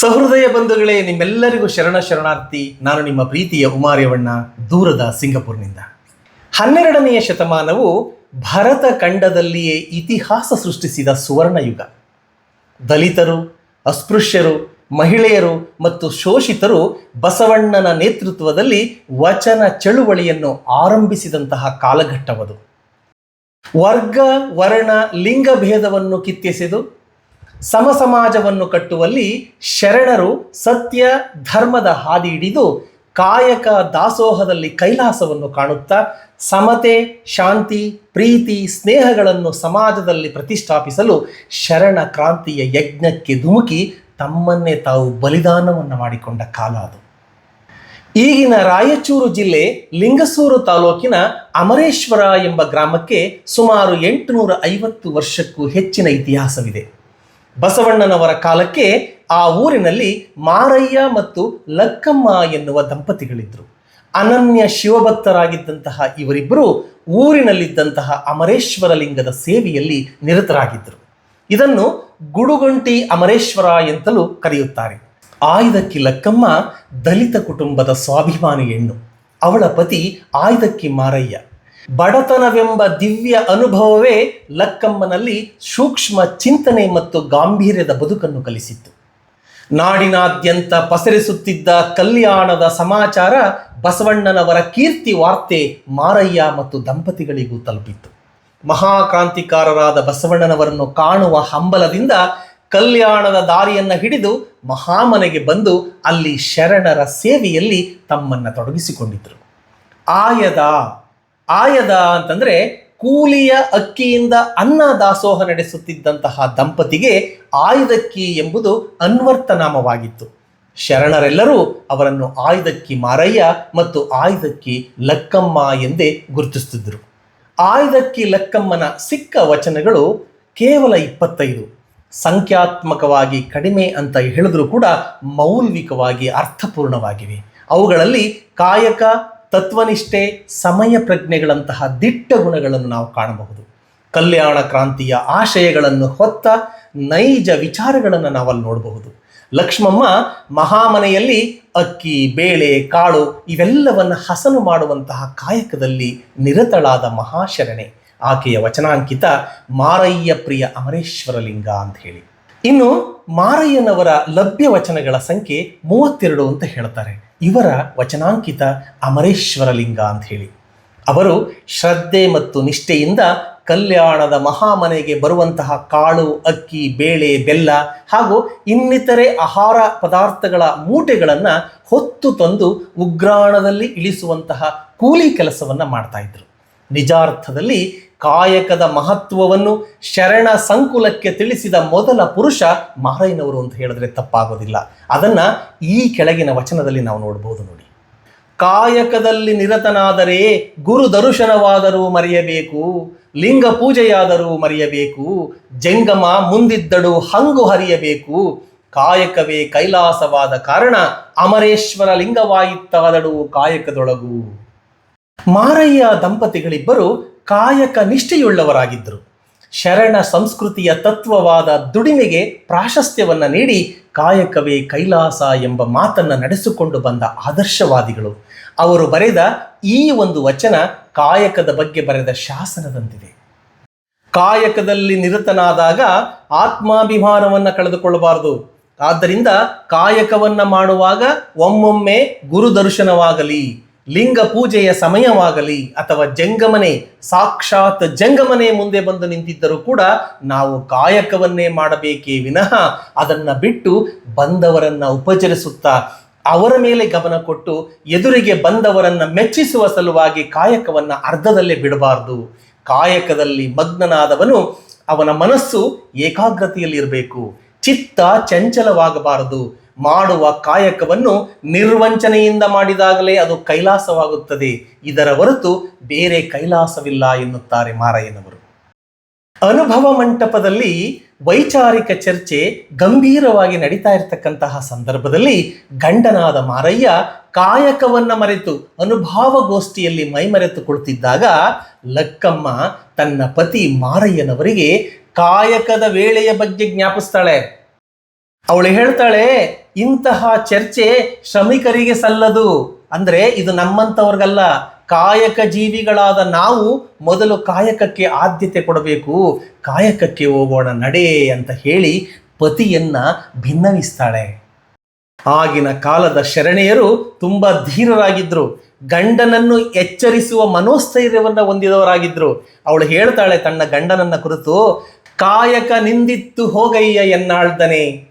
ಸಹೃದಯ ಬಂಧುಗಳೇ, ನಿಮ್ಮೆಲ್ಲರಿಗೂ ಶರಣ ಶರಣಾರ್ಥಿ. ನಾನು ನಿಮ್ಮ ಪ್ರೀತಿಯ ಉಮಾರ್ಯವಣ್ಣ, ದೂರದ ಸಿಂಗಪುರ್ನಿಂದ. ಹನ್ನೆರಡನೆಯ ಶತಮಾನವು ಭರತ ಖಂಡದಲ್ಲಿಯೇ ಇತಿಹಾಸ ಸೃಷ್ಟಿಸಿದ ಸುವರ್ಣಯುಗ. ದಲಿತರು, ಅಸ್ಪೃಶ್ಯರು, ಮಹಿಳೆಯರು ಮತ್ತು ಶೋಷಿತರು ಬಸವಣ್ಣನ ನೇತೃತ್ವದಲ್ಲಿ ವಚನ ಚಳುವಳಿಯನ್ನು ಆರಂಭಿಸಿದಂತಹ ಕಾಲಘಟ್ಟವದು. ವರ್ಗ, ವರ್ಣ ಲಿಂಗ ಭೇದವನ್ನು ಕಿತ್ತೆಸೆದು ಸಮ ಸಮಾಜವನ್ನು ಕಟ್ಟುವಲ್ಲಿ ಶರಣರು ಸತ್ಯ ಧರ್ಮದ ಹಾದಿ ಹಿಡಿದು ಕಾಯಕ ದಾಸೋಹದಲ್ಲಿ ಕೈಲಾಸವನ್ನು ಕಾಣುತ್ತಾ ಸಮತೆ, ಶಾಂತಿ, ಪ್ರೀತಿ, ಸ್ನೇಹಗಳನ್ನು ಸಮಾಜದಲ್ಲಿ ಪ್ರತಿಷ್ಠಾಪಿಸಲು ಶರಣ ಕ್ರಾಂತಿಯ ಯಜ್ಞಕ್ಕೆ ಧುಮುಕಿ ತಮ್ಮನ್ನೇ ತಾವು ಬಲಿದಾನವನ್ನು ಮಾಡಿಕೊಂಡ ಕಾಲ ಅದು. ಈಗಿನ ರಾಯಚೂರು ಜಿಲ್ಲೆ ಲಿಂಗಸೂರು ತಾಲೂಕಿನ ಅಮರೇಶ್ವರ ಎಂಬ ಗ್ರಾಮಕ್ಕೆ ಸುಮಾರು ಎಂಟುನೂರ ಐವತ್ತು ವರ್ಷಕ್ಕೂ ಹೆಚ್ಚಿನ ಇತಿಹಾಸವಿದೆ. ಬಸವಣ್ಣನವರ ಕಾಲಕ್ಕೆ ಆ ಊರಿನಲ್ಲಿ ಮಾರಯ್ಯ ಮತ್ತು ಲಕ್ಕಮ್ಮ ಎನ್ನುವ ದಂಪತಿಗಳಿದ್ದರು ಅನನ್ಯ ಶಿವಭಕ್ತರಾಗಿದ್ದಂತಹ ಇವರಿಬ್ಬರು ಊರಿನಲ್ಲಿದ್ದಂತಹ ಅಮರೇಶ್ವರ ಲಿಂಗದ ಸೇವೆಯಲ್ಲಿ ನಿರತರಾಗಿದ್ದರು. ಇದನ್ನು ಗುಡುಗಂಟಿ ಅಮರೇಶ್ವರ ಎಂತಲೂ ಕರೆಯುತ್ತಾರೆ. ಆಯ್ದಕ್ಕಿ ಲಕ್ಕಮ್ಮ ದಲಿತ ಕುಟುಂಬದ ಸ್ವಾಭಿಮಾನಿ ಹೆಣ್ಣು. ಅವಳ ಪತಿ ಆಯ್ದಕ್ಕಿ ಮಾರಯ್ಯ. ಬಡತನವೆಂಬ ದಿವ್ಯ ಅನುಭವವೇ ಲಕ್ಕಮ್ಮನಲ್ಲಿ ಸೂಕ್ಷ್ಮ ಚಿಂತನೆ ಮತ್ತು ಗಾಂಭೀರ್ಯದ ಬದುಕನ್ನು ಕಲಿಸಿತ್ತು. ನಾಡಿನಾದ್ಯಂತ ಪಸರಿಸುತ್ತಿದ್ದ ಕಲ್ಯಾಣದ ಸಮಾಚಾರ ಬಸವಣ್ಣನವರ ಕೀರ್ತಿ ವಾರ್ತೆ ಮಾರಯ್ಯ ಮತ್ತು ದಂಪತಿಗಳಿಗೂ ತಲುಪಿತ್ತು. ಮಹಾಕ್ರಾಂತಿಕಾರರಾದ ಬಸವಣ್ಣನವರನ್ನು ಕಾಣುವ ಹಂಬಲದಿಂದ ಕಲ್ಯಾಣದ ದಾರಿಯನ್ನು ಹಿಡಿದು ಮಹಾಮನೆಗೆ ಬಂದು ಅಲ್ಲಿ ಶರಣರ ಸೇವೆಯಲ್ಲಿ ತಮ್ಮನ್ನು ತೊಡಗಿಸಿಕೊಂಡಿದ್ದರು ಆಯದ ಆಯದ ಅಂತಂದ್ರೆ ಕೂಲಿಯ ಅಕ್ಕಿಯಿಂದ ಅನ್ನ ದಾಸೋಹ ನಡೆಸುತ್ತಿದ್ದಂತಹ ದಂಪತಿಗೆ ಆಯುಧಕ್ಕಿ ಎಂಬುದು ಅನ್ವರ್ತನಾಮವಾಗಿತ್ತು ಶರಣರೆಲ್ಲರೂ ಅವರನ್ನು ಆಯುಧಕ್ಕಿ ಮಾರಯ್ಯ ಮತ್ತು ಆಯುಧಕ್ಕಿ ಲಕ್ಕಮ್ಮ ಎಂದೇ ಗುರುತಿಸುತ್ತಿದ್ದರು. ಆಯುಧಕ್ಕಿ ಲಕ್ಕಮ್ಮನ ಸಿಕ್ಕ ವಚನಗಳು ಕೇವಲ ಇಪ್ಪತ್ತೈದು. ಸಂಖ್ಯಾತ್ಮಕವಾಗಿ ಕಡಿಮೆ ಅಂತ ಹೇಳಿದ್ರು ಕೂಡ ಮೌಲ್ವಿಕವಾಗಿ ಅರ್ಥಪೂರ್ಣವಾಗಿವೆ. ಅವುಗಳಲ್ಲಿ ಕಾಯಕ ತತ್ವನಿಷ್ಠೆ, ಸಮಯ ಪ್ರಜ್ಞೆಗಳಂತಹ ದಿಟ್ಟ ಗುಣಗಳನ್ನು ನಾವು ಕಾಣಬಹುದು. ಕಲ್ಯಾಣ ಕ್ರಾಂತಿಯ ಆಶಯಗಳನ್ನು ಹೊತ್ತ ನೈಜ ವಿಚಾರಗಳನ್ನು ನಾವಲ್ಲಿ ನೋಡಬಹುದು. ಲಕ್ಷ್ಮಮ್ಮ ಮಹಾಮನೆಯಲ್ಲಿ ಅಕ್ಕಿ, ಬೇಳೆ, ಕಾಳು ಇವೆಲ್ಲವನ್ನು ಹಸನು ಮಾಡುವಂತಹ ಕಾಯಕದಲ್ಲಿ ನಿರತಳಾದ ಮಹಾಶರಣೆ. ಆಕೆಯ ವಚನಾಂಕಿತ ಮಾರಯ್ಯ ಪ್ರಿಯ ಅಮರೇಶ್ವರಲಿಂಗ ಅಂತ ಹೇಳಿ ಇನ್ನು ಮಾರಯ್ಯನವರ ಲಭ್ಯ ವಚನಗಳ ಸಂಖ್ಯೆ ಮೂವತ್ತೆರಡು ಅಂತ ಹೇಳ್ತಾರೆ. ಇವರ ವಚನಾಂಕಿತ ಅಮರೇಶ್ವರಲಿಂಗ ಅಂತ ಹೇಳಿ. ಅವರು ಶ್ರದ್ಧೆ ಮತ್ತು ನಿಷ್ಠೆಯಿಂದ ಕಲ್ಯಾಣದ ಮಹಾಮನೆಗೆ ಬರುವಂತಹ ಕಾಳು, ಅಕ್ಕಿ, ಬೇಳೆ, ಬೆಲ್ಲ ಹಾಗೂ ಇನ್ನಿತರೆ ಆಹಾರ ಪದಾರ್ಥಗಳ ಮೂಟೆಗಳನ್ನು ಹೊತ್ತು ತಂದು ಉಗ್ರಾಣದಲ್ಲಿ ಇಳಿಸುವಂತಹ ಕೂಲಿ ಕೆಲಸವನ್ನು ಮಾಡ್ತಾ ಇದ್ರು. ನಿಜಾರ್ಥದಲ್ಲಿ ಕಾಯಕದ ಮಹತ್ವವನ್ನು ಶರಣ ಸಂಕುಲಕ್ಕೆ ತಿಳಿಸಿದ ಮೊದಲ ಪುರುಷ ಮಾರಯ್ಯನವರು ಅಂತ ಹೇಳಿದ್ರೆ ತಪ್ಪಾಗೋದಿಲ್ಲ. ಅದನ್ನ ಈ ಕೆಳಗಿನ ವಚನದಲ್ಲಿ ನಾವು ನೋಡಬಹುದು ನೋಡಿ. ಕಾಯಕದಲ್ಲಿ ನಿರತನಾದರೆ ಗುರು ದರ್ಶನವಾದರೂ ಮರೆಯಬೇಕು, ಲಿಂಗ ಪೂಜೆಯಾದರೂ ಮರೆಯಬೇಕು, ಜಂಗಮ ಮುಂದಿದ್ದಡು ಹಂಗು ಹರಿಯಬೇಕು, ಕಾಯಕವೇ ಕೈಲಾಸವಾದ ಕಾರಣ ಅಮರೇಶ್ವರ ಲಿಂಗವಾಯಿತ್ತಾದಡು ಕಾಯಕದೊಳಗು. ಮಾರಯ್ಯ ದಂಪತಿಗಳಿಬ್ಬರು ಕಾಯಕ ನಿಷ್ಠೆಯುಳ್ಳವರಾಗಿದ್ದರು. ಶರಣ ಸಂಸ್ಕೃತಿಯ ತತ್ವವಾದ ದುಡಿಮೆಗೆ ಪ್ರಾಶಸ್ತ್ಯವನ್ನು ನೀಡಿ ಕಾಯಕವೇ ಕೈಲಾಸ ಎಂಬ ಮಾತನ್ನು ನಡೆಸಿಕೊಂಡು ಬಂದ ಆದರ್ಶವಾದಿಗಳು. ಅವರು ಬರೆದ ಈ ಒಂದು ವಚನ ಕಾಯಕದ ಬಗ್ಗೆ ಬರೆದ ಶಾಸನದಂತಿದೆ. ಕಾಯಕದಲ್ಲಿ ನಿರತನಾದಾಗ ಆತ್ಮಾಭಿಮಾನವನ್ನು ಕಳೆದುಕೊಳ್ಳಬಾರದು. ಆದ್ದರಿಂದ ಕಾಯಕವನ್ನು ಮಾಡುವಾಗ ಒಮ್ಮೊಮ್ಮೆ ಗುರು ದರ್ಶನವಾಗಲಿ ಲಿಂಗ ಪೂಜೆಯ ಸಮಯವಾಗಲಿ ಅಥವಾ ಜಂಗಮನೆ, ಸಾಕ್ಷಾತ್ ಜಂಗಮನೆ ಮುಂದೆ ಬಂದು ನಿಂತಿದ್ದರೂ ಕೂಡ ನಾವು ಕಾಯಕವನ್ನೇ ಮಾಡಬೇಕೇ ವಿನಃ ಅದನ್ನು ಬಿಟ್ಟು ಬಂದವರನ್ನು ಉಪಚರಿಸುತ್ತಾ ಅವರ ಮೇಲೆ ಗಮನ ಕೊಟ್ಟು ಎದುರಿಗೆ ಬಂದವರನ್ನು ಮೆಚ್ಚಿಸುವ ಸಲುವಾಗಿ ಕಾಯಕವನ್ನು ಅರ್ಧದಲ್ಲೇ ಬಿಡಬಾರದು. ಕಾಯಕದಲ್ಲಿ ಮಗ್ನನಾದವನು ಅವನ ಮನಸ್ಸು ಏಕಾಗ್ರತೆಯಲ್ಲಿರಬೇಕು. ಚಿತ್ತ ಚಂಚಲವಾಗಬಾರದು. ಮಾಡುವ ಕಾಯಕವನ್ನು ನಿರ್ವಂಚನೆಯಿಂದ ಮಾಡಿದಾಗಲೇ ಅದು ಕೈಲಾಸವಾಗುತ್ತದೆ. ಇದರ ಹೊರತು ಬೇರೆ ಕೈಲಾಸವಿಲ್ಲ ಎನ್ನುತ್ತಾರೆ ಮಾರಯ್ಯನವರು. ಅನುಭವ ಮಂಟಪದಲ್ಲಿ ವೈಚಾರಿಕ ಚರ್ಚೆ ಗಂಭೀರವಾಗಿ ನಡೀತಾ ಇರತಕ್ಕಂತಹ ಸಂದರ್ಭದಲ್ಲಿ ಗಂಡನಾದ ಮಾರಯ್ಯ ಕಾಯಕವನ್ನ ಮರೆತು ಅನುಭಾವಗೋಷ್ಠಿಯಲ್ಲಿ ಮೈಮರೆತು ಕುಳಿತಿದ್ದಾಗ ಲಕ್ಕಮ್ಮ ತನ್ನ ಪತಿ ಮಾರಯ್ಯನವರಿಗೆ ಕಾಯಕದ ವೇಳೆಯ ಬಗ್ಗೆ ಜ್ಞಾಪಿಸ್ತಾಳೆ. ಅವಳು ಹೇಳ್ತಾಳೆ ಇಂತಹ ಚರ್ಚೆ ಶ್ರಮಿಕರಿಗೆ ಸಲ್ಲದು. ಅಂದರೆ ಇದು ನಮ್ಮಂಥವ್ರಿಗಲ್ಲ ಕಾಯಕ ಜೀವಿಗಳಾದ ನಾವು ಮೊದಲು ಕಾಯಕಕ್ಕೆ ಆದ್ಯತೆ ಕೊಡಬೇಕು. ಕಾಯಕಕ್ಕೆ ಹೋಗೋಣ ನಡೆ ಅಂತ ಹೇಳಿ ಪತಿಯನ್ನ ಭಿನ್ನವಿಸ್ತಾಳೆ. ಆಗಿನ ಕಾಲದ ಶರಣೆಯರು ತುಂಬ ಧೀರರಾಗಿದ್ರು. ಗಂಡನನ್ನು ಎಚ್ಚರಿಸುವ ಮನೋಸ್ಥೈರ್ಯವನ್ನು ಹೊಂದಿದವರಾಗಿದ್ರು. ಅವಳು ಹೇಳ್ತಾಳೆ ತನ್ನ ಗಂಡನನ್ನ ಕುರಿತು, ಕಾಯಕ ನಿಂದಿತ್ತು ಹೋಗಯ್ಯ ಎನ್ನಾಳ್ದನೆ.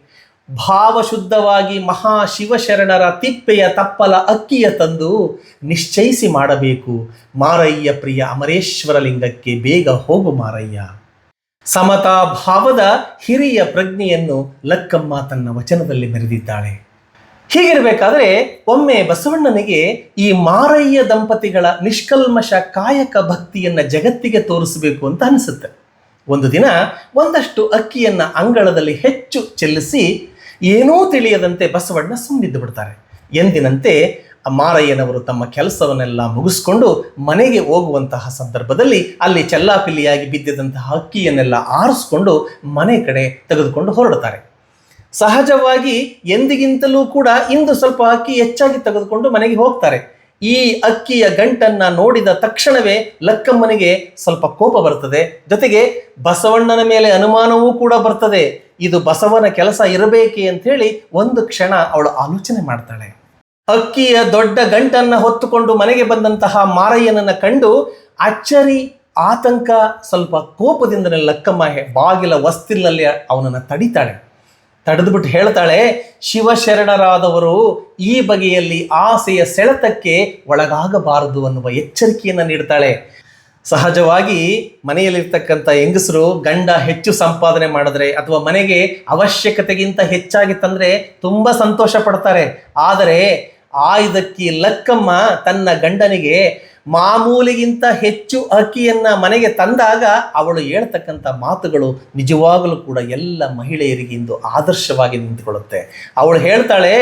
ಭಾವಶುದ್ಧವಾಗಿ ಮಹಾಶಿವಶರಣರ ತಿಪ್ಪೆಯ ತಪ್ಪಲ ಅಕ್ಕಿಯ ತಂದು ನಿಶ್ಚಯಿಸಿ ಮಾಡಬೇಕು. ಮಾರಯ್ಯ ಪ್ರಿಯ ಅಮರೇಶ್ವರ ಲಿಂಗಕ್ಕೆ ಬೇಗ ಹೋಗು ಮಾರಯ್ಯ. ಸಮತಾ ಭಾವದ ಹಿರಿಯ ಪ್ರಜ್ಞೆಯನ್ನು ಲಕ್ಕಮ್ಮ ತನ್ನ ವಚನದಲ್ಲಿ ಮೆರೆದಿದ್ದಾಳೆ. ಹೀಗಿರಬೇಕಾದ್ರೆ ಒಮ್ಮೆ ಬಸವಣ್ಣನಿಗೆ ಈ ಮಾರಯ್ಯ ದಂಪತಿಗಳ ನಿಷ್ಕಲ್ಮಶ ಕಾಯಕ ಭಕ್ತಿಯನ್ನ ಜಗತ್ತಿಗೆ ತೋರಿಸಬೇಕು ಅಂತ ಅನಿಸುತ್ತೆ. ಒಂದು ದಿನ ಒಂದಷ್ಟು ಅಕ್ಕಿಯನ್ನ ಅಂಗಳದಲ್ಲಿ ಹೆಚ್ಚು ಚೆಲ್ಲಿಸಿ ಏನೂ ತಿಳಿಯದಂತೆ ಬಸವಣ್ಣ ಸುಮ್ಮನಿದ್ದು ಬಿಡ್ತಾರೆ. ಎಂದಿನಂತೆ ಮಾರಯ್ಯನವರು ತಮ್ಮ ಕೆಲಸವನ್ನೆಲ್ಲ ಮುಗಿಸ್ಕೊಂಡು ಮನೆಗೆ ಹೋಗುವಂತಹ ಸಂದರ್ಭದಲ್ಲಿ ಅಲ್ಲಿ ಚೆಲ್ಲಾಪಿಲ್ಲಿಯಾಗಿ ಬಿದ್ದಿದ್ದಂತಹ ಅಕ್ಕಿಯನ್ನೆಲ್ಲ ಆರಿಸ್ಕೊಂಡು ಮನೆ ಕಡೆ ತೆಗೆದುಕೊಂಡು ಹೊರಡುತ್ತಾರೆ. ಸಹಜವಾಗಿ ಎಂದಿಗಿಂತಲೂ ಕೂಡ ಇಂದು ಸ್ವಲ್ಪ ಅಕ್ಕಿ ಹೆಚ್ಚಾಗಿ ತೆಗೆದುಕೊಂಡು ಮನೆಗೆ ಹೋಗ್ತಾರೆ. ಈ ಅಕ್ಕಿಯ ಗಂಟನ್ನ ನೋಡಿದ ತಕ್ಷಣವೇ ಲಕ್ಕಮ್ಮನಿಗೆ ಸ್ವಲ್ಪ ಕೋಪ ಬರ್ತದೆ. ಜೊತೆಗೆ ಬಸವಣ್ಣನ ಮೇಲೆ ಅನುಮಾನವೂ ಕೂಡ ಬರ್ತದೆ. ಇದು ಬಸವನ ಕೆಲಸ ಇರಬೇಕೆ ಅಂತ ಹೇಳಿ ಒಂದು ಕ್ಷಣ ಅವಳು ಆಲೋಚನೆ ಮಾಡ್ತಾಳೆ. ಅಕ್ಕಿಯ ದೊಡ್ಡ ಗಂಟನ್ನ ಹೊತ್ತುಕೊಂಡು ಮನೆಗೆ ಬಂದಂತಹ ಮಾರಯ್ಯನನ್ನ ಕಂಡು ಅಚ್ಚರಿ ಆತಂಕ ಸ್ವಲ್ಪ ಕೋಪದಿಂದಲೇ ಲಕ್ಕಮ್ಮ ಬಾಗಿಲ ವಸ್ತಿಲಲ್ಲಿ ಅವನನ್ನು ತಡಿತಾಳೆ. ತಡೆದುಬಿಟ್ಟು ಹೇಳ್ತಾಳೆ, ಶಿವಶರಣರಾದವರು ಈ ಬಗೆಯಲ್ಲಿ ಆಸೆಯ ಸೆಳೆತಕ್ಕೆ ಒಳಗಾಗಬಾರದು ಅನ್ನುವ ಎಚ್ಚರಿಕೆಯನ್ನು ನೀಡ್ತಾಳೆ. ಸಹಜವಾಗಿ ಮನೆಯಲ್ಲಿರ್ತಕ್ಕಂಥ ಹೆಂಗಸರು ಗಂಡ ಹೆಚ್ಚು ಸಂಪಾದನೆ ಮಾಡಿದ್ರೆ ಅಥವಾ ಮನೆಗೆ ಅವಶ್ಯಕತೆಗಿಂತ ಹೆಚ್ಚಾಗಿ ತಂದ್ರೆ ತುಂಬಾ ಸಂತೋಷ ಪಡ್ತಾರೆ. ಆದರೆ ಆಯುಧಕ್ಕಿ ಲಕ್ಕಮ್ಮ ತನ್ನ ಗಂಡನಿಗೆ ಮಾಮೂಲಿಗಿಂತ ಹೆಚ್ಚು ಅಕ್ಕಿಯನ್ನು ಮನೆಗೆ ತಂದಾಗ ಅವಳು ಹೇಳ್ತಕ್ಕಂಥ ಮಾತುಗಳು ನಿಜವಾಗಲೂ ಕೂಡ ಎಲ್ಲ ಮಹಿಳೆಯರಿಗೆ ಇಂದು ಆದರ್ಶವಾಗಿ ನಿಂತುಕೊಳ್ಳುತ್ತೆ. ಅವಳು ಹೇಳ್ತಾಳೆ,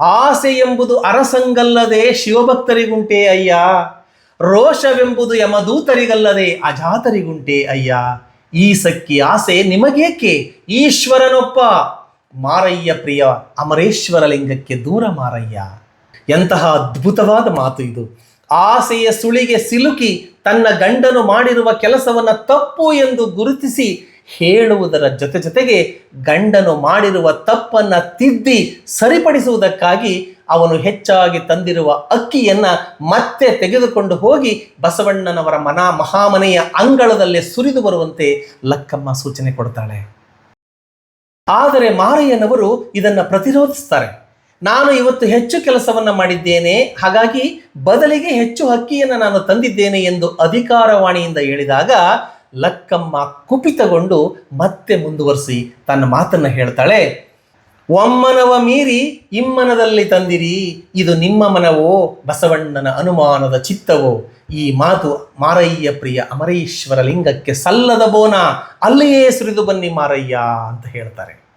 ಆಸೆ ಎಂಬುದು ಅರಸಂಗಲ್ಲದೆ ಶಿವಭಕ್ತರಿಗುಂಟೆ ಅಯ್ಯ. ರೋಷವೆಂಬುದು ಯಮದೂತರಿಗಲ್ಲದೆ ಅಜಾತರಿಗುಂಟೆ ಅಯ್ಯ. ಈ ಸಕ್ಕಿ ಆಸೆ ನಿಮಗೇಕೆ? ಈಶ್ವರನೊಪ್ಪ ಮಾರಯ್ಯ ಪ್ರಿಯ, ಅಮರೇಶ್ವರ ಲಿಂಗಕ್ಕೆ ದೂರ ಮಾರಯ್ಯ. ಎಂತಹ ಅದ್ಭುತವಾದ ಮಾತು ಇದು. ಆಸೆಯ ಸುಳಿಗೆ ಸಿಲುಕಿ ತನ್ನ ಗಂಡನು ಮಾಡಿರುವ ಕೆಲಸವನ್ನು ತಪ್ಪು ಎಂದು ಗುರುತಿಸಿ ಹೇಳುವುದರ ಜೊತೆ ಜೊತೆಗೆ ಗಂಡನು ಮಾಡಿರುವ ತಪ್ಪನ್ನು ತಿದ್ದಿ ಸರಿಪಡಿಸುವುದಕ್ಕಾಗಿ ಅವನು ಹೆಚ್ಚಾಗಿ ತಂದಿರುವ ಅಕ್ಕಿಯನ್ನ ಮತ್ತೆ ತೆಗೆದುಕೊಂಡು ಹೋಗಿ ಬಸವಣ್ಣನವರ ಮನ ಮಹಾಮನೆಯ ಅಂಗಳದಲ್ಲೇ ಸುರಿದು ಬರುವಂತೆ ಲಕ್ಕಮ್ಮ ಸೂಚನೆ ಕೊಡ್ತಾಳೆ. ಆದರೆ ಮಾರಯ್ಯನವರು ಇದನ್ನು ಪ್ರತಿರೋಧಿಸ್ತಾರೆ. ನಾನು ಇವತ್ತು ಹೆಚ್ಚು ಕೆಲಸವನ್ನ ಮಾಡಿದ್ದೇನೆ, ಹಾಗಾಗಿ ಬದಲಿಗೆ ಹೆಚ್ಚು ಅಕ್ಕಿಯನ್ನು ನಾನು ತಂದಿದ್ದೇನೆ ಎಂದು ಅಧಿಕಾರವಾಣಿಯಿಂದ ಹೇಳಿದಾಗ ಲಕ್ಕಮ್ಮ ಕುಪಿತಗೊಂಡು ಮತ್ತೆ ಮುಂದುವರಿಸಿ ತನ್ನ ಮಾತನ್ನ ಹೇಳ್ತಾಳೆ. ಒಮ್ಮನವ ಮೀರಿ ಇಮ್ಮನದಲ್ಲಿ ತಂದಿರಿ. ಇದು ನಿಮ್ಮ ಮನವೋ? ಬಸವಣ್ಣನ ಅನುಮಾನದ ಚಿತ್ತವೋ? ಈ ಮಾತು ಮಾರಯ್ಯ ಪ್ರಿಯ ಅಮರೇಶ್ವರ ಲಿಂಗಕ್ಕೆ ಸಲ್ಲದ ಬೋನ. ಅಲ್ಲಿಯೇ ಸುರಿದು ಬನ್ನಿ ಮಾರಯ್ಯ ಅಂತ ಹೇಳ್ತಾರೆ.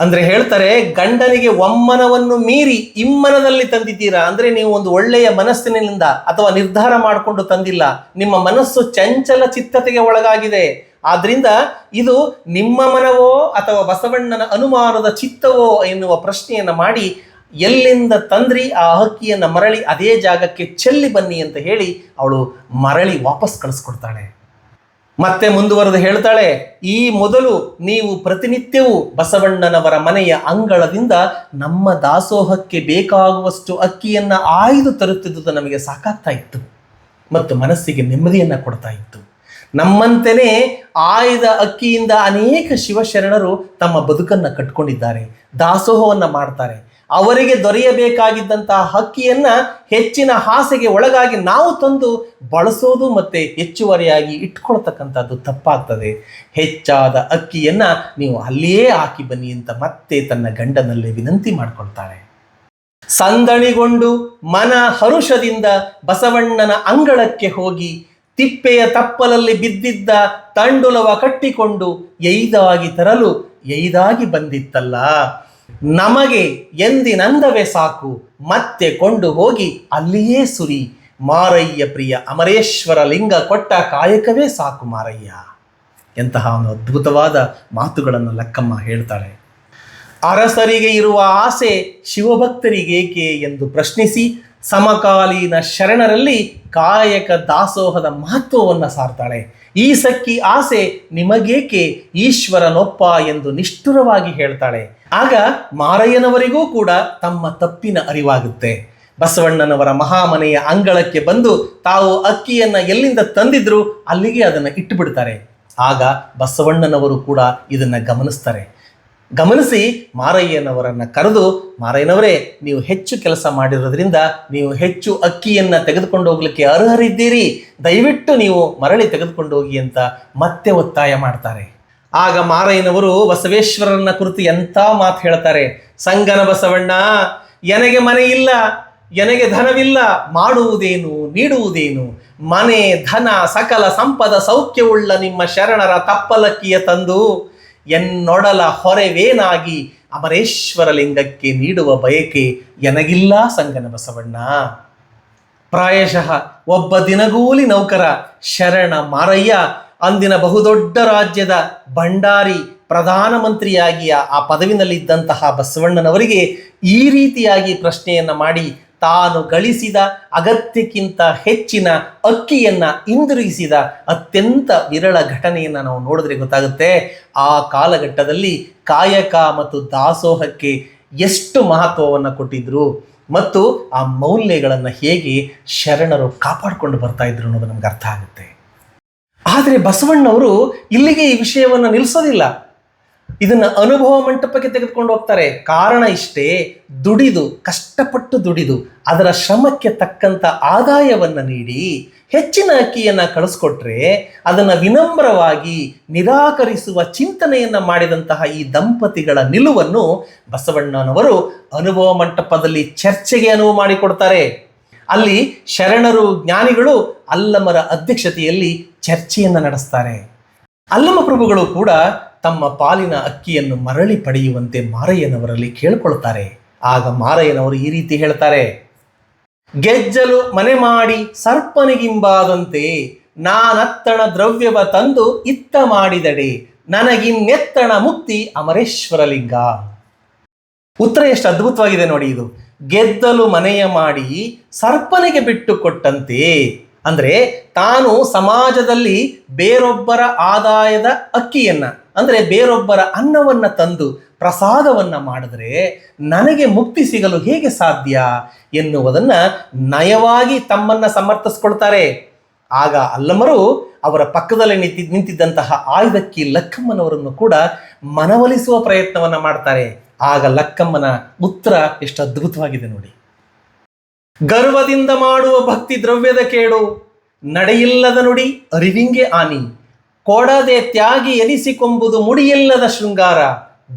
ಅಂದ್ರೆ ಹೇಳ್ತಾರೆ, ಗಂಡನಿಗೆ ಒಮ್ಮನವನ್ನು ಮೀರಿ ಇಮ್ಮನದಲ್ಲಿ ತಂದಿದ್ದೀರಾ? ಅಂದ್ರೆ ನೀವು ಒಂದು ಒಳ್ಳೆಯ ಮನಸ್ಸಿನಿಂದ ಅಥವಾ ನಿರ್ಧಾರ ಮಾಡಿಕೊಂಡು ತಂದಿಲ್ಲ. ನಿಮ್ಮ ಮನಸ್ಸು ಚಂಚಲ ಚಿತ್ತತೆಗೆ ಒಳಗಾಗಿದೆ. ಆದ್ರಿಂದ ಇದು ನಿಮ್ಮ ಮನವೋ ಅಥವಾ ಬಸವಣ್ಣನ ಅನುಮಾನದ ಚಿತ್ತವೋ ಎನ್ನುವ ಪ್ರಶ್ನೆಯನ್ನು ಮಾಡಿ ಎಲ್ಲಿಂದ ತಂದ್ರಿ ಆ ಹಕ್ಕಿಯನ್ನು ಮರಳಿ ಅದೇ ಜಾಗಕ್ಕೆ ಚೆಲ್ಲಿ ಬನ್ನಿ ಅಂತ ಹೇಳಿ ಅವಳು ಮರಳಿ ವಾಪಸ್ ಕಳಿಸ್ಕೊಡ್ತಾಳೆ. ಮತ್ತೆ ಮುಂದುವರೆದು ಹೇಳ್ತಾಳೆ, ಈ ಮೊದಲು ನೀವು ಪ್ರತಿನಿತ್ಯವೂ ಬಸವಣ್ಣನವರ ಮನೆಯ ಅಂಗಳದಿಂದ ನಮ್ಮ ದಾಸೋಹಕ್ಕೆ ಬೇಕಾಗುವಷ್ಟು ಅಕ್ಕಿಯನ್ನು ಆಯ್ದು ತರುತ್ತಿದ್ದುದು ನಮಗೆ ಸಾಕಾಗ್ತಾ ಇತ್ತು. ಮತ್ತು ಮನಸ್ಸಿಗೆ ನೆಮ್ಮದಿಯನ್ನು ಕೊಡ್ತಾ ಇತ್ತು. ನಮ್ಮಂತೆಯೇ ಆಯ್ದ ಅಕ್ಕಿಯಿಂದ ಅನೇಕ ಶಿವಶರಣರು ತಮ್ಮ ಬದುಕನ್ನು ಕಟ್ಕೊಂಡಿದ್ದಾರೆ, ದಾಸೋಹವನ್ನು ಮಾಡ್ತಾರೆ. ಅವರಿಗೆ ದೊರೆಯಬೇಕಾಗಿದ್ದಂತಹ ಹಕ್ಕಿಯನ್ನ ಹೆಚ್ಚಿನ ಹಾಸಿಗೆ ಒಳಗಾಗಿ ನಾವು ತಂದು ಬಳಸೋದು ಮತ್ತೆ ಹೆಚ್ಚುವರಿಯಾಗಿ ಇಟ್ಕೊಳ್ತಕ್ಕಂಥದ್ದು ತಪ್ಪಾಗ್ತದೆ. ಹೆಚ್ಚಾದ ಅಕ್ಕಿಯನ್ನ ನೀವು ಅಲ್ಲಿಯೇ ಹಾಕಿ ಬನ್ನಿ ಅಂತ ಮತ್ತೆ ತನ್ನ ಗಂಡನಲ್ಲಿ ವಿನಂತಿ ಮಾಡ್ಕೊಳ್ತಾಳೆ ಸಂದಣಿಗೊಂಡು ಮನ ಹರುಷದಿಂದ ಬಸವಣ್ಣನ ಅಂಗಳಕ್ಕೆ ಹೋಗಿ ತಿಪ್ಪೆಯ ತಪ್ಪಲಲ್ಲಿ ಬಿದ್ದಿದ್ದ ತಂಡುಲವ ಕಟ್ಟಿಕೊಂಡು ಎಯ್ದಾಗಿ ತರಲು, ಎಯ್ದಾಗಿ ಬಂದಿತ್ತಲ್ಲ. ನಮಗೆ ಎಂದಿನಂದವೇ ಸಾಕು, ಮತ್ತೆ ಕೊಂಡು ಹೋಗಿ ಅಲ್ಲಿಯೇ ಸುರಿ. ಮಾರಯ್ಯ ಪ್ರಿಯ ಅಮರೇಶ್ವರ ಲಿಂಗ ಕೊಟ್ಟ ಕಾಯಕವೇ ಸಾಕು ಮಾರಯ್ಯ. ಎಂತಹ ಒಂದು ಅದ್ಭುತವಾದ ಮಾತುಗಳನ್ನು ಲಕ್ಕಮ್ಮ ಹೇಳ್ತಾಳೆ. ಅರಸರಿಗೆ ಇರುವ ಆಸೆ ಶಿವಭಕ್ತರಿಗೇಕೆ ಎಂದು ಪ್ರಶ್ನಿಸಿ ಸಮಕಾಲೀನ ಶರಣರಲ್ಲಿ ಕಾಯಕ ದಾಸೋಹದ ಮಹತ್ವವನ್ನು ಸಾರ್ತಾಳೆ. ಈ ಸಕ್ಕಿ ಆಸೆ ನಿಮಗೇಕೆ ಈಶ್ವರನೊಪ್ಪ ಎಂದು ನಿಷ್ಠುರವಾಗಿ ಹೇಳ್ತಾಳೆ. ಆಗ ಮಾರಯ್ಯನವರಿಗೂ ಕೂಡ ತಮ್ಮ ತಪ್ಪಿನ ಅರಿವಾಗುತ್ತೆ. ಬಸವಣ್ಣನವರ ಮಹಾಮನೆಯ ಅಂಗಳಕ್ಕೆ ಬಂದು ತಾವು ಅಕ್ಕಿಯನ್ನ ಎಲ್ಲಿಂದ ತಂದಿದ್ರು ಅಲ್ಲಿಗೆ ಅದನ್ನು ಇಟ್ಟುಬಿಡ್ತಾರೆ ಆಗ ಬಸವಣ್ಣನವರು ಕೂಡ ಇದನ್ನು ಗಮನಿಸ್ತಾರೆ. ಗಮನಿಸಿ ಮಾರಯ್ಯನವರನ್ನು ಕರೆದು, ಮಾರಯ್ಯನವರೇ, ನೀವು ಹೆಚ್ಚು ಕೆಲಸ ಮಾಡಿರೋದ್ರಿಂದ ನೀವು ಹೆಚ್ಚು ಅಕ್ಕಿಯನ್ನು ತೆಗೆದುಕೊಂಡು ಹೋಗ್ಲಿಕ್ಕೆ ಅರ್ಹರಿದ್ದೀರಿ. ದಯವಿಟ್ಟು ನೀವು ಮರಳಿ ತೆಗೆದುಕೊಂಡು ಹೋಗಿ ಅಂತ ಮತ್ತೆ ಒತ್ತಾಯ ಮಾಡ್ತಾರೆ. ಆಗ ಮಾರಯ್ಯನವರು ಬಸವೇಶ್ವರನ ಕುರಿತು ಎಂಥ ಮಾತು ಹೇಳ್ತಾರೆ? ಸಂಗನ ಬಸವಣ್ಣ, ಎನಗೆ ಮನೆ ಇಲ್ಲ, ಎನಗೆ ಧನವಿಲ್ಲ, ಮಾಡುವುದೇನು, ನೀಡುವುದೇನು? ಮನೆ, ಧನ, ಸಕಲ ಸಂಪದ ಸೌಖ್ಯವುಳ್ಳ ನಿಮ್ಮ ಶರಣರ ತಪ್ಪಲಕ್ಕಿಯ ತಂದು ಎನ್ನೊಡಲ ಹೊರೆವೇನಾಗಿ ಅಮರೇಶ್ವರ ಲಿಂಗಕ್ಕೆ ನೀಡುವ ಬಯಕೆ ಎನಗಿಲ್ಲ ಸಂಗನ ಬಸವಣ್ಣ ಪ್ರಾಯಶಃ ಒಬ್ಬ ದಿನಗೂಲಿ ನೌಕರ ಶರಣ ಮಾರಯ್ಯ, ಅಂದಿನ ಬಹುದೊಡ್ಡ ರಾಜ್ಯದ ಭಂಡಾರಿ ಪ್ರಧಾನಮಂತ್ರಿಯಾಗಿ ಆ- ಆ ಪದವಿನಲ್ಲಿದ್ದಂತಹ ಬಸವಣ್ಣನವರಿಗೆ ಈ ರೀತಿಯಾಗಿ ಪ್ರಶ್ನೆಯನ್ನು ಮಾಡಿ ತಾನು ಗಳಿಸಿದ ಅಗತ್ಯಕ್ಕಿಂತ ಹೆಚ್ಚಿನ ಅಕ್ಕಿಯನ್ನು ಹಿಂದಿರುಗಿಸಿದ ಅತ್ಯಂತ ವಿರಳ ಘಟನೆಯನ್ನ ನಾವು ನೋಡಿದ್ರೆ ಗೊತ್ತಾಗುತ್ತೆ. ಆ ಕಾಲಘಟ್ಟದಲ್ಲಿ ಕಾಯಕ ಮತ್ತು ದಾಸೋಹಕ್ಕೆ ಎಷ್ಟು ಮಹತ್ವವನ್ನು ಕೊಟ್ಟಿದ್ರು ಮತ್ತು ಆ ಮೌಲ್ಯಗಳನ್ನು ಹೇಗೆ ಶರಣರು ಕಾಪಾಡಿಕೊಂಡು ಬರ್ತಾ ಇದ್ರು ಅನ್ನೋದು ನಮ್ಗೆ ಅರ್ಥ ಆಗುತ್ತೆ. ಆದರೆ ಬಸವಣ್ಣವರು ಇಲ್ಲಿಗೆ ಈ ವಿಷಯವನ್ನು ನಿಲ್ಲಿಸೋದಿಲ್ಲ ಇದನ್ನ ಅನುಭವ ಮಂಟಪಕ್ಕೆ ತೆಗೆದುಕೊಂಡು ಹೋಗ್ತಾರೆ. ಕಾರಣ ಇಷ್ಟೇ, ದುಡಿದು, ಕಷ್ಟಪಟ್ಟು ದುಡಿದು, ಅದರ ಶ್ರಮಕ್ಕೆ ತಕ್ಕಂತ ಆದಾಯವನ್ನ ನೀಡಿ, ಹೆಚ್ಚಿನ ಅಕ್ಕಿಯನ್ನ ಕಳಿಸ್ಕೊಟ್ರೆ, ಅದನ್ನ ವಿನಮ್ರವಾಗಿ ನಿರಾಕರಿಸುವ ಚಿಂತನೆಯನ್ನ ಮಾಡಿದಂತಹ ಈ ದಂಪತಿಗಳ ನಿಲುವನ್ನು ಬಸವಣ್ಣನವರು ಅನುಭವ ಮಂಟಪದಲ್ಲಿ ಚರ್ಚೆಗೆ ಅನುವು ಮಾಡಿಕೊಡ್ತಾರೆ. ಅಲ್ಲಿ ಶರಣರು, ಜ್ಞಾನಿಗಳು ಅಲ್ಲಮರ ಅಧ್ಯಕ್ಷತೆಯಲ್ಲಿ ಚರ್ಚೆಯನ್ನ ನಡೆಸ್ತಾರೆ. ಅಲ್ಲಮ ಪ್ರಭುಗಳು ಕೂಡ ತಮ್ಮ ಪಾಲಿನ ಅಕ್ಕಿಯನ್ನು ಮರಳಿ ಪಡೆಯುವಂತೆ ಮಾರಯ್ಯನವರಲ್ಲಿ ಕೇಳಿಕೊಳ್ತಾರೆ. ಆಗ ಮಾರಯ್ಯನವರು ಈ ರೀತಿ ಹೇಳ್ತಾರೆ, ಗೆಜ್ಜಲು ಮನೆ ಮಾಡಿ ಸರ್ಪನಿಗಿಂಬಾದಂತೆ ನಾನತ್ತಣ ದ್ರವ್ಯವ ತಂದು ಇತ್ತ ಮಾಡಿದಡೆ, ನನಗಿನ್ನೆತ್ತಣ ಮುಕ್ತಿ ಅಮರೇಶ್ವರಲಿಂಗ. ಉತ್ತರ ಎಷ್ಟು ಅದ್ಭುತವಾಗಿದೆ ನೋಡಿ ಇದು. ಗೆದ್ದಲು ಮನೆಯ ಮಾಡಿ ಸರ್ಪನಿಗೆ ಬಿಟ್ಟು ಕೊಟ್ಟಂತೆ ಅಂದ್ರೆ ತಾನು ಸಮಾಜದಲ್ಲಿ ಬೇರೊಬ್ಬರ ಆದಾಯದ ಅಕ್ಕಿಯನ್ನ ಅಂದ್ರೆ ಬೇರೊಬ್ಬರ ಅನ್ನವನ್ನು ತಂದು ಪ್ರಸಾದವನ್ನು ಮಾಡಿದ್ರೆ ನನಗೆ ಮುಕ್ತಿ ಸಿಗಲು ಹೇಗೆ ಸಾಧ್ಯ ಎನ್ನುವುದನ್ನು ನಯವಾಗಿ ತಮ್ಮನ್ನು ಸಮರ್ಥಿಸ್ಕೊಳ್ತಾರೆ. ಆಗ ಅಲ್ಲಮರು ಅವರ ಪಕ್ಕದಲ್ಲಿ ನಿಂತಿ ನಿಂತಿದ್ದಂತಹ ಆಯುಧಕ್ಕಿ ಲಕ್ಕಮ್ಮನವರನ್ನು ಕೂಡ ಮನವೊಲಿಸುವ ಪ್ರಯತ್ನವನ್ನು ಮಾಡ್ತಾರೆ. ಆಗ ಲಕ್ಕಮ್ಮನ ಉತ್ತರ ಎಷ್ಟು ಅದ್ಭುತವಾಗಿದೆ ನೋಡಿ. ಗರ್ವದಿಂದ ಮಾಡುವ ಭಕ್ತಿ ದ್ರವ್ಯದ ಕೇಳು ನಡೆಯಿಲ್ಲದ ನುಡಿ ಅರಿವಿಂಗೆ ಆನಿ. ಕೊಡದೆ ತ್ಯಾಗಿ ಎನಿಸಿಕೊಂಬುದು ಮುಡಿಯಿಲ್ಲದ ಶೃಂಗಾರ.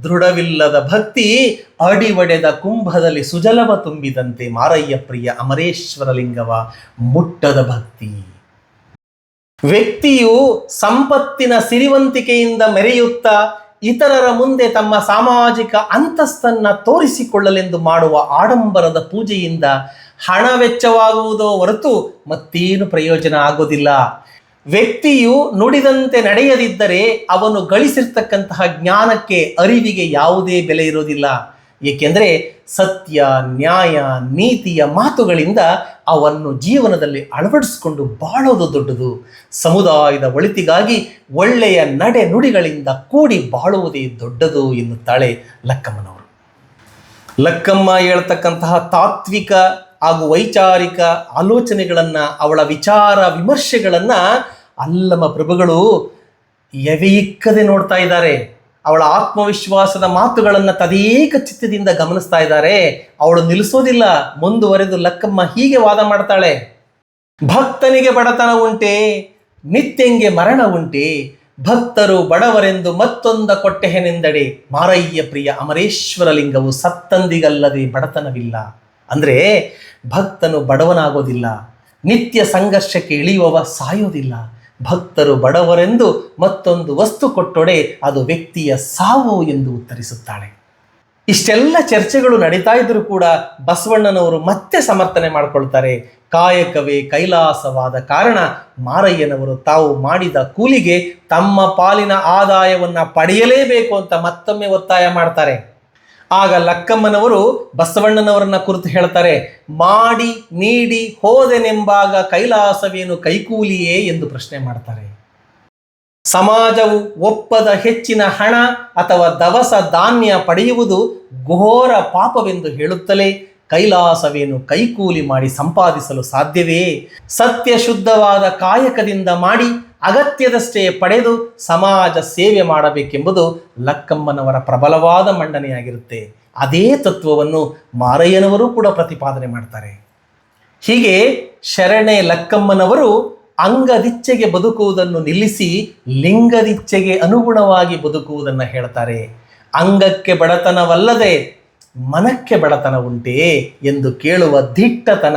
ದೃಢವಿಲ್ಲದ ಭಕ್ತಿ ಅಡಿ ಒಡೆದ ಕುಂಭದಲ್ಲಿ ಸುಜಲವ ತುಂಬಿದಂತೆ ಮಾರಯ್ಯ ಪ್ರಿಯ ಅಮರೇಶ್ವರ ಲಿಂಗವ ಮುಟ್ಟದ ಭಕ್ತಿ. ವ್ಯಕ್ತಿಯು ಸಂಪತ್ತಿನ ಸಿರಿವಂತಿಕೆಯಿಂದ ಮೆರೆಯುತ್ತಾ ಇತರರ ಮುಂದೆ ತಮ್ಮ ಸಾಮಾಜಿಕ ಅಂತಸ್ತನ್ನ ತೋರಿಸಿಕೊಳ್ಳಲೆಂದು ಮಾಡುವ ಆಡಂಬರದ ಪೂಜೆಯಿಂದ ಹಣ ವೆಚ್ಚವಾಗುವುದೋ ಹೊರತು ಮತ್ತೇನು ಪ್ರಯೋಜನ ಆಗೋದಿಲ್ಲ. ವ್ಯಕ್ತಿಯು ನುಡಿದಂತೆ ನಡೆಯದಿದ್ದರೆ ಅವನು ಗಳಿಸಿರ್ತಕ್ಕಂತಹ ಜ್ಞಾನಕ್ಕೆ ಅರಿವಿಗೆ ಯಾವುದೇ ಬೆಲೆ ಇರೋದಿಲ್ಲ ಏಕೆಂದರೆ ಸತ್ಯ, ನ್ಯಾಯ, ನೀತಿಯ ಮಾತುಗಳಿಂದ ಅವನ್ನು ಜೀವನದಲ್ಲಿ ಅಳವಡಿಸಿಕೊಂಡು ಬಾಳೋದು ದೊಡ್ಡದು. ಸಮುದಾಯದ ಒಳಿತಿಗಾಗಿ ಒಳ್ಳೆಯ ನಡೆ ನುಡಿಗಳಿಂದ ಕೂಡಿ ಬಾಳುವುದೇ ದೊಡ್ಡದು ಎನ್ನುತ್ತಾಳೆ ಲಕ್ಕಮ್ಮನವರು. ಲಕ್ಕಮ್ಮ ಹೇಳ್ತಕ್ಕಂತಹ ತಾತ್ವಿಕ ಹಾಗೂ ವೈಚಾರಿಕ ಆಲೋಚನೆಗಳನ್ನು ಅವಳ ವಿಚಾರ ವಿಮರ್ಶೆಗಳನ್ನ ಅಲ್ಲಮ ಪ್ರಭುಗಳು ಎವೆಯಿಕ್ಕದೆ ನೋಡ್ತಾ ಇದ್ದಾರೆ. ಅವಳ ಆತ್ಮವಿಶ್ವಾಸದ ಮಾತುಗಳನ್ನ ತದೇಕ ಚಿತ್ತದಿಂದ ಗಮನಿಸ್ತಾ ಇದ್ದಾರೆ. ಅವಳು ನಿಲ್ಲಿಸೋದಿಲ್ಲ, ಮುಂದುವರೆದು ಲಕ್ಕಮ್ಮ ಹೀಗೆ ವಾದ ಮಾಡ್ತಾಳೆ. ಭಕ್ತನಿಗೆ ಬಡತನ ಉಂಟೆ, ನಿತ್ಯಂಗೆ ಮರಣ ಉಂಟೆ, ಭಕ್ತರು ಬಡವರೆಂದು ಮತ್ತೊಂದ ಕೊಟ್ಟೆಹೆನೆಂದಡೆ. ಮಾರಯ್ಯ ಪ್ರಿಯ ಅಮರೇಶ್ವರ ಲಿಂಗವು ಸತ್ತಂದಿಗಲ್ಲದೆ ಬಡತನವಿಲ್ಲ. ಅಂದ್ರೆ ಭಕ್ತನು ಬಡವನಾಗೋದಿಲ್ಲ, ನಿತ್ಯ ಸಂಘರ್ಷಕ್ಕೆ ಇಳಿಯುವವ ಸಾಯೋದಿಲ್ಲ. ಭಕ್ತರು ಬಡವರೆಂದು ಮತ್ತೊಂದು ವಸ್ತು ಕೊಟ್ಟೊಡೆ ಅದು ವ್ಯಕ್ತಿಯ ಸಾವು ಎಂದು ಉತ್ತರಿಸುತ್ತಾಳೆ. ಇಷ್ಟೆಲ್ಲ ಚರ್ಚೆಗಳು ನಡೀತಾ ಇದ್ರೂ ಕೂಡ ಬಸವಣ್ಣನವರು ಮತ್ತೆ ಸಮರ್ಥನೆ ಮಾಡಿಕೊಳ್ತಾರೆ. ಕಾಯಕವೇ ಕೈಲಾಸವಾದ ಕಾರಣ ಮಾರಯ್ಯನವರು ತಾವು ಮಾಡಿದ ಕೂಲಿಗೆ ತಮ್ಮ ಪಾಲಿನ ಆದಾಯವನ್ನ ಪಡೆಯಲೇಬೇಕು ಅಂತ ಮತ್ತೊಮ್ಮೆ ಒತ್ತಾಯ ಮಾಡ್ತಾರೆ. ಆಗ ಲಕ್ಕಮ್ಮನವರು ಬಸವಣ್ಣನವರನ್ನ ಕುರಿತು ಹೇಳ್ತಾರೆ, ಮಾಡಿ, ನೀಡಿ ಹೋದೆನೆಂಬಾಗ ಕೈಲಾಸವೇನು ಕೈಕೂಲಿಯೇ? ಎಂದು ಪ್ರಶ್ನೆ ಮಾಡ್ತಾರೆ. ಸಮಾಜವು ಒಪ್ಪದ ಹೆಚ್ಚಿನ ಹಣ ಅಥವಾ ದವಸ ಧಾನ್ಯ ಪಡೆಯುವುದು ಘೋರ ಪಾಪವೆಂದು ಹೇಳುತ್ತಲೇ ಕೈಲಾಸವೇನು ಕೈಕೂಲಿ ಮಾಡಿ ಸಂಪಾದಿಸಲು ಸಾಧ್ಯವೇ? ಸತ್ಯ ಶುದ್ಧವಾದ ಕಾಯಕದಿಂದ ಮಾಡಿ ಅಗತ್ಯದಷ್ಟೇ ಪಡೆದು ಸಮಾಜ ಸೇವೆ ಮಾಡಬೇಕೆಂಬುದು ಲಕ್ಕಮ್ಮನವರ ಪ್ರಬಲವಾದ ಮಂಡನೆಯಾಗಿರುತ್ತೆ. ಅದೇ ತತ್ವವನ್ನು ಮಾರಯ್ಯನವರು ಕೂಡ ಪ್ರತಿಪಾದನೆ ಮಾಡ್ತಾರೆ. ಹೀಗೆ ಶರಣೆ ಲಕ್ಕಮ್ಮನವರು ಅಂಗದಿಚ್ಚೆಗೆ ಬದುಕುವುದನ್ನು ನಿಲ್ಲಿಸಿ ಲಿಂಗದಿಚ್ಛೆಗೆ ಅನುಗುಣವಾಗಿ ಬದುಕುವುದನ್ನು ಹೇಳ್ತಾರೆ. ಅಂಗಕ್ಕೆ ಬಡತನವಲ್ಲದೆ ಮನಕ್ಕೆ ಬಡತನ ಉಂಟೆ ಎಂದು ಕೇಳುವ ದಿಟ್ಟತನ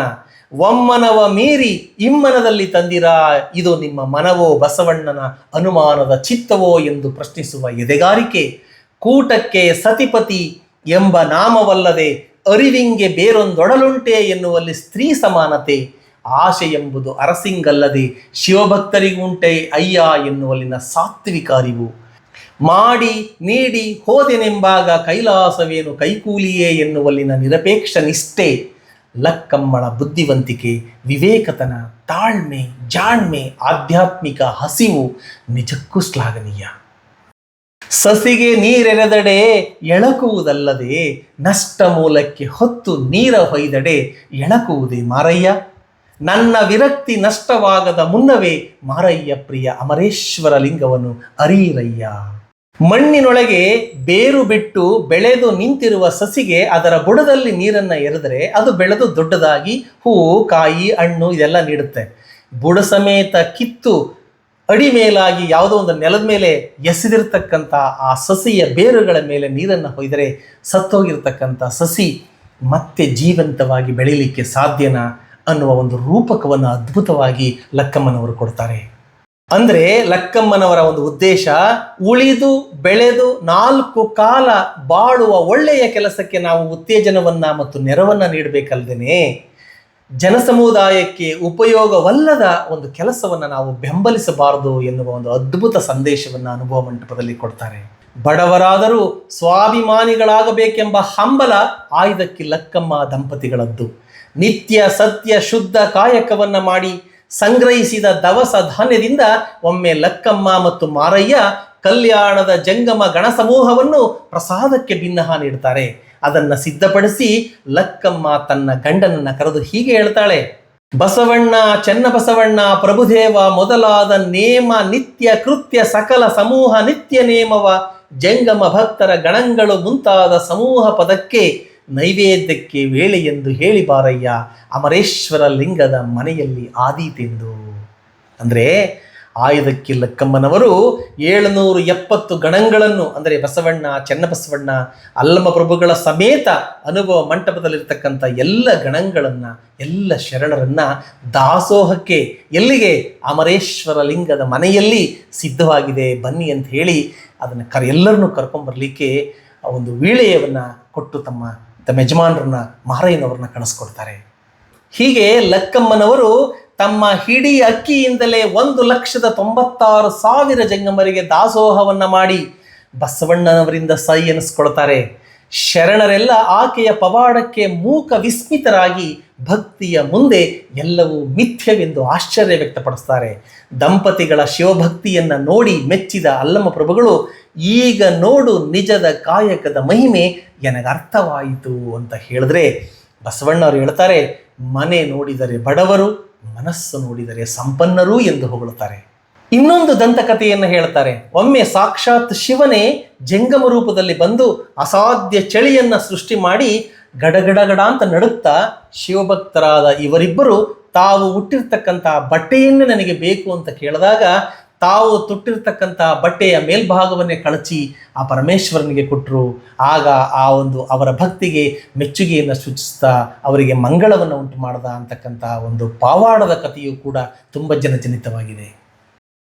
ಒಮ್ಮನವ ಮೀರಿ ಇಮ್ಮನದಲ್ಲಿ ತಂದಿರಾ, ಇದು ನಿಮ್ಮ ಮನವೋ ಬಸವಣ್ಣನ ಅನುಮಾನದ ಚಿತ್ತವೋ ಎಂದು ಪ್ರಶ್ನಿಸುವ ಎದೆಗಾರಿಕೆ, ಕೂಟಕ್ಕೆ ಸತಿಪತಿ ಎಂಬ ನಾಮವಲ್ಲದೆ ಅರಿವಿಂಗೆ ಬೇರೊಂದೊಡಲುಂಟೆ ಎನ್ನುವಲ್ಲಿ ಸ್ತ್ರೀ ಸಮಾನತೆ, ಆಶೆ ಎಂಬುದು ಅರಸಿಂಗಲ್ಲದೆ ಶಿವಭಕ್ತರಿಗುಂಟೆ ಅಯ್ಯ ಎನ್ನುವಲ್ಲಿನ ಸಾತ್ವಿಕ ಅರಿವು. ಮಾಡಿ, ನೀಡಿ ಹೋದೆನೆಂಬಾಗ ಕೈಲಾಸವೇನು ಕೈಕೂಲಿಯೇ ಎನ್ನುವಲ್ಲಿನ ನಿರಪೇಕ್ಷ ನಿಷ್ಠೆ. ಲಕ್ಕಮ್ಮಳ ಬುದ್ಧಿವಂತಿಕೆ, ವಿವೇಕತನ, ತಾಳ್ಮೆ, ಜಾಣ್ಮೆ, ಆಧ್ಯಾತ್ಮಿಕ ಹಸಿವು ನಿಜಕ್ಕೂ ಶ್ಲಾಘನೀಯ. ಸಸಿಗೆ ನೀರೆರೆದಡೆ ಎಳಕುವುದಲ್ಲದೆ ನಷ್ಟ ಮೂಲಕ್ಕೆ ಹೊತ್ತು ನೀರ ಹೊಯ್ದಡೆ ಎಳಕುವುದೇ ಮಾರಯ್ಯ. ನನ್ನ ವಿರಕ್ತಿ ನಷ್ಟವಾಗದ ಮುನ್ನವೇ ಮಾರಯ್ಯ ಪ್ರಿಯ ಅಮರೇಶ್ವರ ಲಿಂಗವನ್ನು ಅರೀರಯ್ಯ. ಮಣ್ಣಿನೊಳಗೆ ಬೇರು ಬಿಟ್ಟು ಬೆಳೆದು ನಿಂತಿರುವ ಸಸಿಗೆ ಅದರ ಬುಡದಲ್ಲಿ ನೀರನ್ನ ಎರೆದರೆ ಅದು ಬೆಳೆದು ದೊಡ್ಡದಾಗಿ ಹೂವು ಕಾಯಿ, ಹಣ್ಣು ಇದೆಲ್ಲ ನೀಡುತ್ತೆ. ಬುಡ ಸಮೇತ ಕಿತ್ತು ಅಡಿ ಮೇಲಾಗಿ ಯಾವುದೋ ಒಂದು ನೆಲದ ಮೇಲೆ ಎಸೆದಿರ್ತಕ್ಕಂಥ ಆ ಸಸಿಯ ಬೇರುಗಳ ಮೇಲೆ ನೀರನ್ನು ಹೊಯ್ದರೆ ಸತ್ತೋಗಿರ್ತಕ್ಕಂಥ ಸಸಿ ಮತ್ತೆ ಜೀವಂತವಾಗಿ ಬೆಳೀಲಿಕ್ಕೆ ಸಾಧ್ಯನಾ ಅನ್ನುವ ಒಂದು ರೂಪಕವನ್ನು ಅದ್ಭುತವಾಗಿ ಲಕ್ಕಮ್ಮನವರು ಕೊಡ್ತಾರೆ. ಅಂದ್ರೆ ಲಕ್ಕಮ್ಮನವರ ಒಂದು ಉದ್ದೇಶ, ಉಳಿದು ಬೆಳೆದು ನಾಲ್ಕು ಕಾಲ ಬಾಳುವ ಒಳ್ಳೆಯ ಕೆಲಸಕ್ಕೆ ನಾವು ಉತ್ತೇಜನವನ್ನ ಮತ್ತು ನೆರವನ್ನ ನೀಡಬೇಕಲ್ದೇನೆ ಜನಸಮುದಾಯಕ್ಕೆ ಉಪಯೋಗವಲ್ಲದ ಒಂದು ಕೆಲಸವನ್ನು ನಾವು ಬೆಂಬಲಿಸಬಾರದು ಎನ್ನುವ ಒಂದು ಅದ್ಭುತ ಸಂದೇಶವನ್ನು ಅನುಭವ ಮಂಟಪದಲ್ಲಿ ಕೊಡ್ತಾರೆ. ಬಡವರಾದರೂ ಸ್ವಾಭಿಮಾನಿಗಳಾಗಬೇಕೆಂಬ ಹಂಬಲ ಆಯ್ದಕ್ಕೆ ಲಕ್ಕಮ್ಮ ದಂಪತಿಗಳದ್ದು. ನಿತ್ಯ ಸತ್ಯ ಶುದ್ಧ ಕಾಯಕವನ್ನು ಮಾಡಿ ಸಂಗ್ರಹಿಸಿದ ದವಸ ಧಾನ್ಯದಿಂದ ಒಮ್ಮೆ ಲಕ್ಕಮ್ಮ ಮತ್ತು ಮಾರಯ್ಯ ಕಲ್ಯಾಣದ ಜಂಗಮ ಗಣ ಸಮೂಹವನ್ನು ಪ್ರಸಾದಕ್ಕೆ ಭಿನ್ನಹ ನೀಡ್ತಾರೆ ಅದನ್ನು ಸಿದ್ಧಪಡಿಸಿ ಲಕ್ಕಮ್ಮ ತನ್ನ ಗಂಡನನ್ನ ಕರೆದು ಹೀಗೆ ಹೇಳ್ತಾಳೆ, ಬಸವಣ್ಣ ಚೆನ್ನಬಸವಣ್ಣ ಪ್ರಭುದೇವ, ಮೊದಲಾದ ನೇಮ, ನಿತ್ಯ ಕೃತ್ಯ, ಸಕಲ ಸಮೂಹ ನಿತ್ಯ ನೇಮವ, ಜಂಗಮ ಭಕ್ತರ ಗಣಗಳು ಮುಂತಾದ ಸಮೂಹ ಪದಕ್ಕೆ ನೈವೇದ್ಯಕ್ಕೆ ವೇಳೆ ಎಂದು ಹೇಳಿ ಬಾರಯ್ಯ, ಅಮರೇಶ್ವರ ಲಿಂಗದ ಮನೆಯಲ್ಲಿ ಆದೀತೆಂದು ಅಂದರೆ ಆಯುಧಕ್ಕೆ ಲಕ್ಕಮ್ಮನವರು ಏಳುನೂರು ಎಪ್ಪತ್ತು ಗಣಗಳನ್ನು, ಅಂದರೆ ಬಸವಣ್ಣ ಚೆನ್ನಬಸವಣ್ಣ ಅಲ್ಲಮ ಪ್ರಭುಗಳ ಸಮೇತ ಅನುಭವ ಮಂಟಪದಲ್ಲಿರ್ತಕ್ಕಂಥ ಎಲ್ಲ ಗಣಗಳನ್ನು, ಎಲ್ಲ ಶರಣರನ್ನ ದಾಸೋಹಕ್ಕೆ ಎಲ್ಲಿಗೆ? ಅಮರೇಶ್ವರ ಲಿಂಗದ ಮನೆಯಲ್ಲಿ ಸಿದ್ಧವಾಗಿದೆ, ಬನ್ನಿ ಅಂತ ಹೇಳಿ ಅದನ್ನು ಕರೆ, ಎಲ್ಲರನ್ನೂ ಕರ್ಕೊಂಬರಲಿಕ್ಕೆ ಒಂದು ವೀಳೆಯವನ್ನು ಕೊಟ್ಟು ತಮ್ಮ ತಮ್ಮ ಯಜಮಾನರನ್ನ ಮಹಾರಾಯನವ್ರನ್ನ ಕಳಿಸ್ಕೊಡ್ತಾರೆ. ಹೀಗೆ ಲಕ್ಕಮ್ಮನವರು ತಮ್ಮ ಹಿಡಿ ಅಕ್ಕಿಯಿಂದಲೇ ಒಂದು ಲಕ್ಷದ ತೊಂಬತ್ತಾರು ಸಾವಿರ ಜಂಗಮರಿಗೆ ದಾಸೋಹವನ್ನ ಮಾಡಿ ಬಸವಣ್ಣನವರಿಂದ ಸೈ ಎನಿಸ್ಕೊಳ್ತಾರೆ. ಶರಣರೆಲ್ಲ ಆಕೆಯ ಪವಾಡಕ್ಕೆ ಮೂಕ ವಿಸ್ಮಿತರಾಗಿ ಭಕ್ತಿಯ ಮುಂದೆ ಎಲ್ಲವೂ ಮಿಥ್ಯವೆಂದು ಆಶ್ಚರ್ಯ ವ್ಯಕ್ತಪಡಿಸ್ತಾರೆ. ದಂಪತಿಗಳ ಶಿವಭಕ್ತಿಯನ್ನ ನೋಡಿ ಮೆಚ್ಚಿದ ಅಲ್ಲಮ್ಮ ಪ್ರಭುಗಳು, ಈಗ ನೋಡು ನಿಜದ ಕಾಯಕದ ಮಹಿಮೆ ನನಗರ್ಥವಾಯಿತು ಅಂತ ಹೇಳಿದ್ರೆ ಬಸವಣ್ಣವರು ಹೇಳ್ತಾರೆ, ಮನೆ ನೋಡಿದರೆ ಬಡವರು, ಮನಸ್ಸು ನೋಡಿದರೆ ಸಂಪನ್ನರು ಎಂದು ಹೊಗಳುತ್ತಾರೆ ಇನ್ನೊಂದು ದಂತಕಥೆಯನ್ನು ಹೇಳ್ತಾರೆ. ಒಮ್ಮೆ ಸಾಕ್ಷಾತ್ ಶಿವನೇ ಜಂಗಮ ರೂಪದಲ್ಲಿ ಬಂದು ಅಸಾಧ್ಯ ಚಳಿಯನ್ನ ಸೃಷ್ಟಿ ಮಾಡಿ ಗಡಗಡಗಡ ಅಂತ ನಡುತ್ತಾ ಶಿವಭಕ್ತರಾದ ಇವರಿಬ್ಬರು ತಾವು ಹುಟ್ಟಿರ್ತಕ್ಕಂತಹ ಬಟ್ಟೆಯನ್ನೇ ನನಗೆ ಬೇಕು ಅಂತ ಕೇಳಿದಾಗ ತಾವು ತುಟ್ಟಿರ್ತಕ್ಕಂತಹ ಬಟ್ಟೆಯ ಮೇಲ್ಭಾಗವನ್ನೇ ಕಳಚಿ ಆ ಪರಮೇಶ್ವರನಿಗೆ ಕೊಟ್ಟರು ಆಗ ಆ ಒಂದು ಅವರ ಭಕ್ತಿಗೆ ಮೆಚ್ಚುಗೆಯನ್ನು ಸೂಚಿಸ್ತಾ ಅವರಿಗೆ ಮಂಗಳವನ್ನು ಉಂಟು ಮಾಡದ ಅಂತಕ್ಕಂತಹ ಒಂದು ಪಾವಾಡದ ಕಥೆಯು ಕೂಡ ತುಂಬ ಜನಜನಿತವಾಗಿದೆ.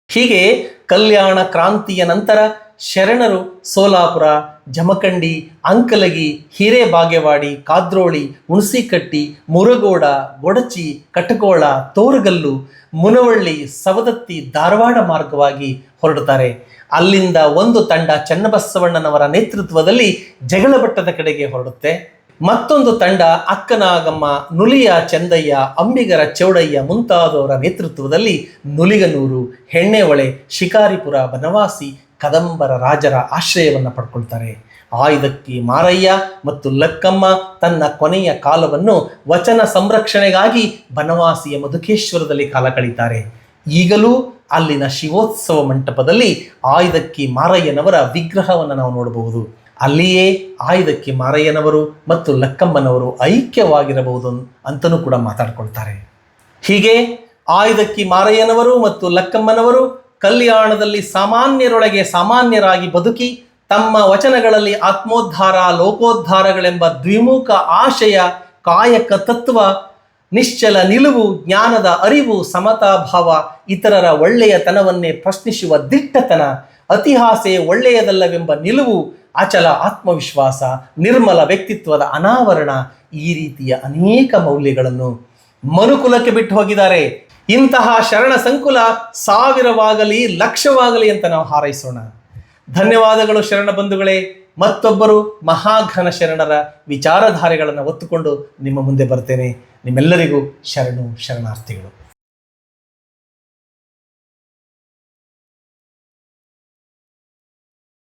ಹೀಗೆ ಕಲ್ಯಾಣ ಕ್ರಾಂತಿಯ ನಂತರ ಶರಣರು ಸೋಲಾಪುರ, ಜಮಖಂಡಿ, ಅಂಕಲಗಿ, ಹಿರೇಬಾಗೇವಾಡಿ, ಕಾದ್ರೋಳಿ, ಹುಣಸಿಕಟ್ಟಿ, ಮುರಗೋಡ ಗೊಡಚಿ ಕಟಕೋಳ ತೋರಗಲ್ಲು, ಮುನವಳ್ಳಿ, ಸವದತ್ತಿ ಧಾರವಾಡ ಮಾರ್ಗವಾಗಿ ಹೊರಡುತ್ತಾರೆ. ಅಲ್ಲಿಂದ ಒಂದು ತಂಡ ಚನ್ನಬಸವಣ್ಣನವರ ನೇತೃತ್ವದಲ್ಲಿ ಜಗಳಬಟ್ಟದ ಕಡೆಗೆ ಹೊರಡುತ್ತೆ. ಮತ್ತೊಂದು ತಂಡ ಅಕ್ಕನಾಗಮ್ಮ, ನುಲಿಯ ಚಂದಯ್ಯ, ಅಂಬಿಗರ ಚೌಡಯ್ಯ ಮುಂತಾದವರ ನೇತೃತ್ವದಲ್ಲಿ ನುಲಿಗನೂರು ಹೆಣ್ಣೆಹೊಳೆ ಶಿಕಾರಿಪುರ, ಬನವಾಸಿ, ಕದಂಬರ ರಾಜರ ಆಶ್ರಯವನ್ನು ಪಡ್ಕೊಳ್ತಾರೆ. ಆಯುಧಕ್ಕೆ ಮಾರಯ್ಯ ಮತ್ತು ಲಕ್ಕಮ್ಮ ತನ್ನ ಕೊನೆಯ ಕಾಲವನ್ನು ವಚನ ಸಂರಕ್ಷಣೆಗಾಗಿ ಬನವಾಸಿಯ ಮಧುಕೇಶ್ವರದಲ್ಲಿ ಕಾಲ ಕಳೀತಾರೆ ಈಗಲೂ ಅಲ್ಲಿನ ಶಿವೋತ್ಸವ ಮಂಟಪದಲ್ಲಿ ಆಯುಧಕ್ಕಿ ಮಾರಯ್ಯನವರ ವಿಗ್ರಹವನ್ನು ನಾವು ನೋಡಬಹುದು. ಅಲ್ಲಿಯೇ ಆಯುಧಕ್ಕೆ ಮಾರಯ್ಯನವರು ಮತ್ತು ಲಕ್ಕಮ್ಮನವರು ಐಕ್ಯವಾಗಿರಬಹುದು ಅಂತಲೂ ಕೂಡ ಮಾತಾಡ್ಕೊಳ್ತಾರೆ. ಹೀಗೆ ಆಯುಧಕ್ಕಿ ಮಾರಯ್ಯನವರು ಮತ್ತು ಲಕ್ಕಮ್ಮನವರು ಕಲ್ಯಾಣದಲ್ಲಿ ಸಾಮಾನ್ಯರೊಳಗೆ ಸಾಮಾನ್ಯರಾಗಿ ಬದುಕಿ ತಮ್ಮ ವಚನಗಳಲ್ಲಿ ಆತ್ಮೋದ್ಧಾರ, ಲೋಕೋದ್ಧಾರಗಳೆಂಬ ದ್ವಿಮುಖ ಆಶಯ ಕಾಯಕ ತತ್ವ, ನಿಶ್ಚಲ ನಿಲುವು, ಜ್ಞಾನದ ಅರಿವು ಸಮತಾ ಭಾವ ಇತರರ ಒಳ್ಳೆಯತನವನ್ನೇ ಪ್ರಶ್ನಿಸುವ ದಿಟ್ಟತನ ಅತಿಹಾಸೆ ಒಳ್ಳೆಯದಲ್ಲವೆಂಬ ನಿಲುವು ಅಚಲ ಆತ್ಮವಿಶ್ವಾಸ, ನಿರ್ಮಲ ವ್ಯಕ್ತಿತ್ವದ ಅನಾವರಣ ಈ ರೀತಿಯ ಅನೇಕ ಮೌಲ್ಯಗಳನ್ನು ಮನುಕುಲಕ್ಕೆ ಬಿಟ್ಟು ಹೋಗಿದ್ದಾರೆ. ಇಂತಹ ಶರಣ ಸಂಕುಲ ಸಾವಿರವಾಗಲಿ, ಲಕ್ಷವಾಗಲಿ ಅಂತ ನಾವು ಹಾರೈಸೋಣ. ಧನ್ಯವಾದಗಳು ಶರಣ ಬಂಧುಗಳೇ. ಮತ್ತೊಬ್ಬರು ಮಹಾಘನ ಶರಣರ ವಿಚಾರಧಾರೆಗಳನ್ನು ಒತ್ತುಕೊಂಡು ನಿಮ್ಮ ಮುಂದೆ ಬರ್ತೇನೆ. ನಿಮ್ಮೆಲ್ಲರಿಗೂ ಶರಣು ಶರಣಾರ್ಥಿಗಳು.